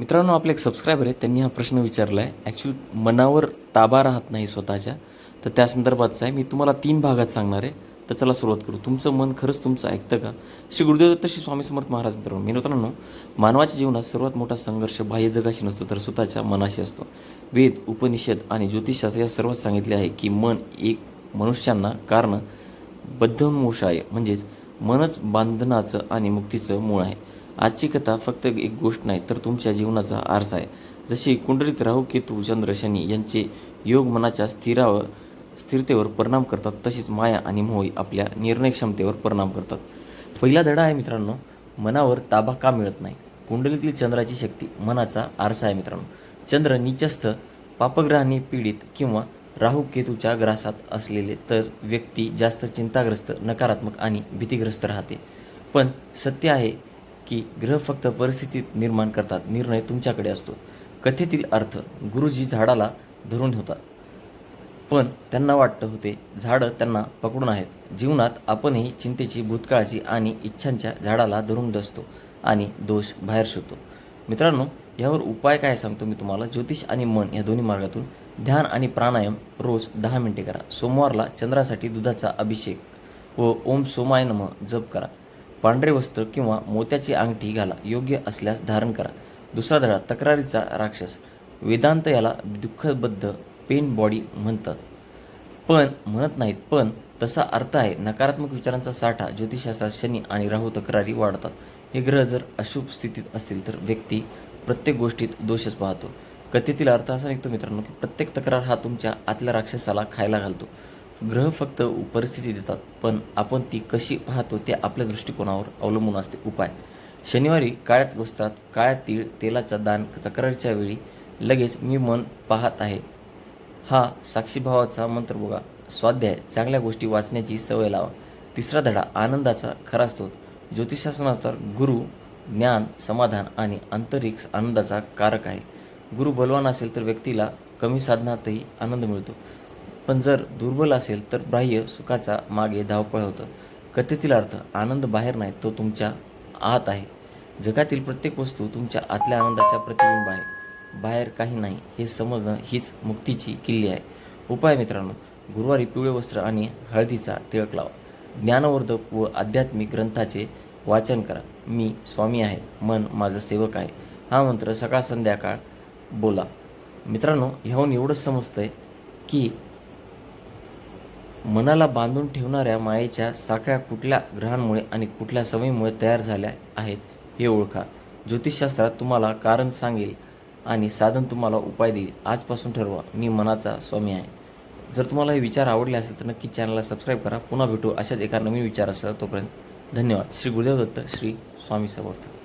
मित्रांनो आपले एक सबस्क्रायबर आहेत त्यांनी हा प्रश्न विचारला आहे ॲक्च्युली मनावर ताबा राहत नाही स्वतःच्या. तर त्या संदर्भातचा आहे. मी तुम्हाला तीन भागात सांगणार आहे. तर चला सुरुवात करू. तुमचं मन खरंच तुमचं ऐकतं का? श्री गुरुदेव दत्त श्री स्वामी समर्थ महाराज मित्रांनो मी मित्रांनो मानवाच्या जीवनात सर्वात मोठा संघर्ष बाह्य जगाशी नसतो तर स्वतःच्या मनाशी असतो. वेद उपनिषद आणि ज्योतिषशास्त्र या सर्वात सांगितले आहे की मन एक मनुष्यांना कारण बद्धमोशाय म्हणजेच मनच बांधनाचं आणि मुक्तीचं मूळ आहे. आजची कथा फक्त एक गोष्ट नाही तर तुमच्या जीवनाचा आरसा आहे. जशी कुंडलीत राहू केतू चंद्र शनी यांचे योग मनाच्या स्थिरावर स्थिरतेवर परिणाम करतात तशीच माया आणि मोह आपल्या निर्णय क्षमतेवर परिणाम करतात. पहिला धडा आहे मित्रांनो मनावर ताबा का मिळत नाही? कुंडलीतील चंद्राची शक्ती मनाचा आरसा आहे मित्रांनो. चंद्र निचस्थ पापग्रहाने पीडित किंवा राहू केतूच्या ग्रासात असलेले तर व्यक्ती जास्त चिंताग्रस्त नकारात्मक आणि भीतीग्रस्त राहते. पण सत्य आहे की ग्रह फक्त परिस्थितीत निर्माण करतात निर्णय तुमच्याकडे असतो. कथेतील अर्थ गुरुजी झाडाला धरून होतात पण त्यांना वाटतं होते झाडं त्यांना पकडून आहेत. जीवनात आपणही चिंतेची भूतकाळाची आणि इच्छांच्या झाडाला धरून बसतो आणि दोष बाहेर शोधतो. मित्रांनो यावर उपाय काय सांगतो मी तुम्हाला? ज्योतिष आणि मन या दोन्ही मार्गातून ध्यान आणि प्राणायाम रोज दहा मिनिटे करा. सोमवारला चंद्रासाठी दुधाचा अभिषेक व ओम सोमाय नम जप करा. पांढरे वस्त्र किंवा मोत्याची अंगठी घाला योग्य असल्यास धारण करा. दुसरा धडा तक्रारीचा राक्षस. वेदांत याला दुःखबद्ध पेन बॉडी म्हणतात. पण म्हणत नाहीत पण तसा अर्थ आहे. नकारात्मक विचारांचा साठा ज्योतिषशास्त्रात शनी आणि राहू तक्रारी वाढतात. हे ग्रह जर अशुभ स्थितीत असतील तर व्यक्ती प्रत्येक गोष्टीत दोषच पाहतो. कथेतील अर्थ असा निघतो मित्रांनो की प्रत्येक तक्रार हा तुमच्या आतल्या राक्षसाला खायला घालतो. ग्रह फक्त परिस्थिती देतात पण आपण ती कशी पाहतो ते आपल्या दृष्टिकोनावर अवलंबून असते उपाय. शनिवारी काळ्यात बसतात काळ्या तीळ तेलाचा दान तक्रारीच्या वेळी लगेच मी मन पाहत आहे. हा साक्षीभावाचा मंत्र बघा. स्वाध्याय चांगल्या गोष्टी वाचण्याची सवय लावा. तिसरा धडा आनंदाचा खरा स्रोत. ज्योतिषशास्त्रानुसार गुरु ज्ञान समाधान आणि आंतरिक आनंदाचा कारक आहे. गुरु बलवान असेल तर व्यक्तीला कमी साधनातही आनंद मिळतो. पण जर दुर्बल असेल तर बाह्य सुखाचा मागे धावपळ होतं. कथेतील अर्थ आनंद बाहेर नाही तो तुमच्या आत आहे. जगातील प्रत्येक वस्तू तुमच्या आतल्या आनंदाच्या प्रतिबिंब आहे. बाहेर काही नाही हे समजणं हीच मुक्तीची किल्ली आहे. उपाय मित्रांनो गुरुवारी पिवळे वस्त्र आणि हळदीचा तिळक लावा. ज्ञानवर्धक व आध्यात्मिक ग्रंथाचे वाचन करा. मी स्वामी आहे मन माझं सेवक आहे. हा मंत्र सकाळ संध्याकाळ बोला. मित्रांनो ह्याहून एवढंच समजतंय की मनाला बांधून ठेवणाऱ्या मायेच्या साखळ्या कुठल्या ग्रहांमुळे आणि कुठल्या सवयीमुळे तयार झाल्या आहेत हे ओळखा. ज्योतिषशास्त्रात तुम्हाला कारण सांगेल आणि साधन तुम्हाला उपाय देईल. आजपासून ठरवा. मी मनाचा स्वामी आहे. जर तुम्हाला हे विचार आवडले असेल तर नक्की चॅनलला सबस्क्राईब करा. पुन्हा भेटू अशाच एका नवीन विचारासह. तोपर्यंत धन्यवाद. श्री गुरुदेव दत्त श्री स्वामी समर्थ.